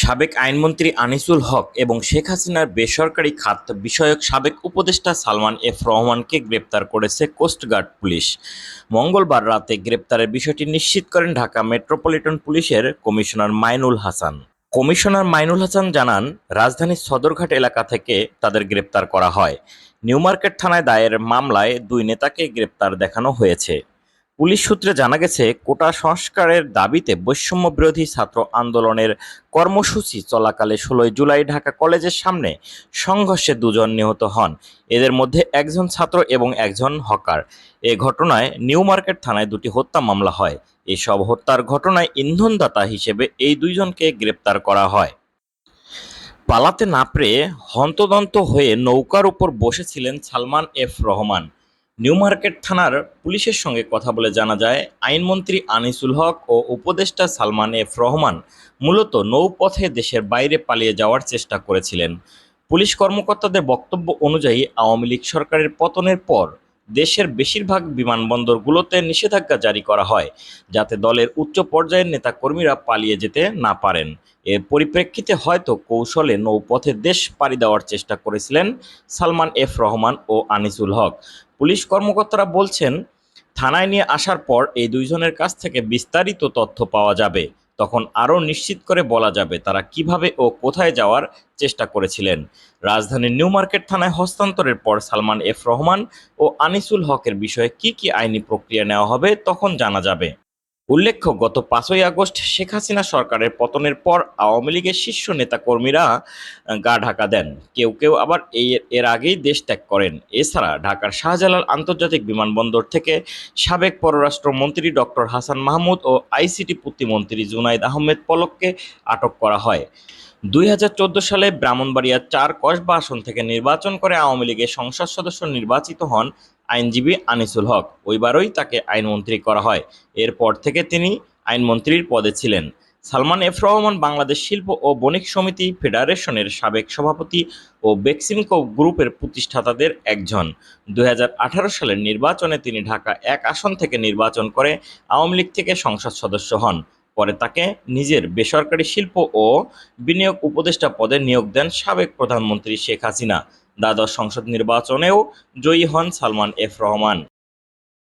সাবেক আইনমন্ত্রী আনিসুল হক এবং শেখ হাসিনার বেসরকারি খাত বিষয়ক সাবেক উপদেষ্টা সালমান এফ রহমানকে গ্রেপ্তার করেছে কোস্টগার্ড পুলিশ। মঙ্গলবার রাতে গ্রেপ্তারের বিষয়টি নিশ্চিত করেন ঢাকা মেট্রোপলিটন পুলিশের কমিশনার মাইনুল হাসান। কমিশনার মাইনুল হাসান জানান, রাজধানীর সদরঘাট এলাকা থেকে তাদের গ্রেপ্তার করা হয়। নিউ মার্কেট থানায় দায়ের মামলায় দুই নেতাকে গ্রেপ্তার দেখানো হয়েছে। পুলিশ সূত্রে জানা গেছে, কোটা সংস্কারের দাবিতে বৈষম্য বিরোধী ছাত্র আন্দোলনের কর্মসূচি চলাকালে ষোলোই জুলাই ঢাকা কলেজের সামনে সংঘর্ষে দুজন নিহত হন। এদের মধ্যে একজন ছাত্র এবং একজন হকার। এ ঘটনায় নিউ মার্কেট থানায় দুটি হত্যা মামলা হয়। এসব হত্যার ঘটনায় ইন্ধনদাতা হিসেবে এই দুইজনকে গ্রেপ্তার করা হয়। পালাতে না পেরে হন্তদন্ত হয়ে নৌকার উপর বসেছিলেন Salman F Rahman. New Market থানার পুলিশের সঙ্গে কথা বলে জানা যায়, আইনমন্ত্রী আনিসুল হক ও উপদেষ্টা সালমান এফ রহমান মূলত নৌপথে দেশের বাইরে পালিয়ে যাওয়ার চেষ্টা করেছিলেন। পুলিশ কর্মকর্তাদের বক্তব্য অনুযায়ী আওয়ামী লীগ সরকারের পতনের পর দেশের বেশিরভাগ বিমানবন্দরগুলোতে নিষেধাজ্ঞা জারি করা হয়, যাতে দলের উচ্চ পর্যায়ের নেতাকর্মীরা পালিয়ে যেতে না পারেন। এর পরিপ্রেক্ষিতে হয়তো কৌশলে নৌপথে দেশ পাড়ি দেওয়ার চেষ্টা করেছিলেন সালমান এফ রহমান ও আনিসুল হক। পুলিশ কর্মকর্তারা বলছেন, থানায় নিয়ে আসার পর এই দুইজনের কাছ থেকে বিস্তারিত তথ্য পাওয়া যাবে। তখন আরও নিশ্চিত করে বলা যাবে তারা কীভাবে ও কোথায় যাওয়ার চেষ্টা করেছিলেন। রাজধানীর নিউ মার্কেট থানায় হস্তান্তরের পর সালমান এফ রহমান ও আনিসুল হকের বিষয়ে কি কি আইনি প্রক্রিয়া নেওয়া হবে তখন জানা যাবে। উল্লেখ্য, গত পাঁচই আগস্ট শেখ হাসিনা সরকারের পতনের পর আওয়ামী লীগের শীর্ষ নেতাকর্মীরা গা ঢাকা দেন। কেউ কেউ আবার এই এর আগেই দেশ ত্যাগ করেন। এছাড়া ঢাকার শাহজালাল আন্তর্জাতিক বিমানবন্দর থেকে সাবেক পররাষ্ট্রমন্ত্রী ডক্টর হাসান মাহমুদ ও আইসিটি প্রতিমন্ত্রী জুনাইদ আহমেদ পলককে আটক করা হয়। দুই হাজার চোদ্দ সালে ব্রাহ্মণবাড়িয়ার চার কসবা আসন থেকে নির্বাচন করে আওয়ামী লীগের সংসদ সদস্য নির্বাচিত হন আইনজীবী আনিসুল হক। ওইবারই তাকে আইনমন্ত্রী করা হয়। এরপর থেকে তিনি আইনমন্ত্রীর পদে ছিলেন। সালমান এফ রহমান বাংলাদেশ শিল্প ও বণিক সমিতি ফেডারেশনের সাবেক সভাপতি ও বেক্সিমকো গ্রুপের প্রতিষ্ঠাতাদের একজন। দু হাজার আঠারো সালের নির্বাচনে তিনি ঢাকা এক আসন থেকে নির্বাচন করে আওয়ামী লীগ থেকে সংসদ সদস্য হন। পরে তাকে নিজের বেসরকারি শিল্প ও বিনিয়োগ উপদেষ্টা পদে নিয়োগ দেন সাবেক প্রধানমন্ত্রী শেখ হাসিনা। দ্বাদশ সংসদ নির্বাচনেও জয়ী হন সালমান এফ রহমান।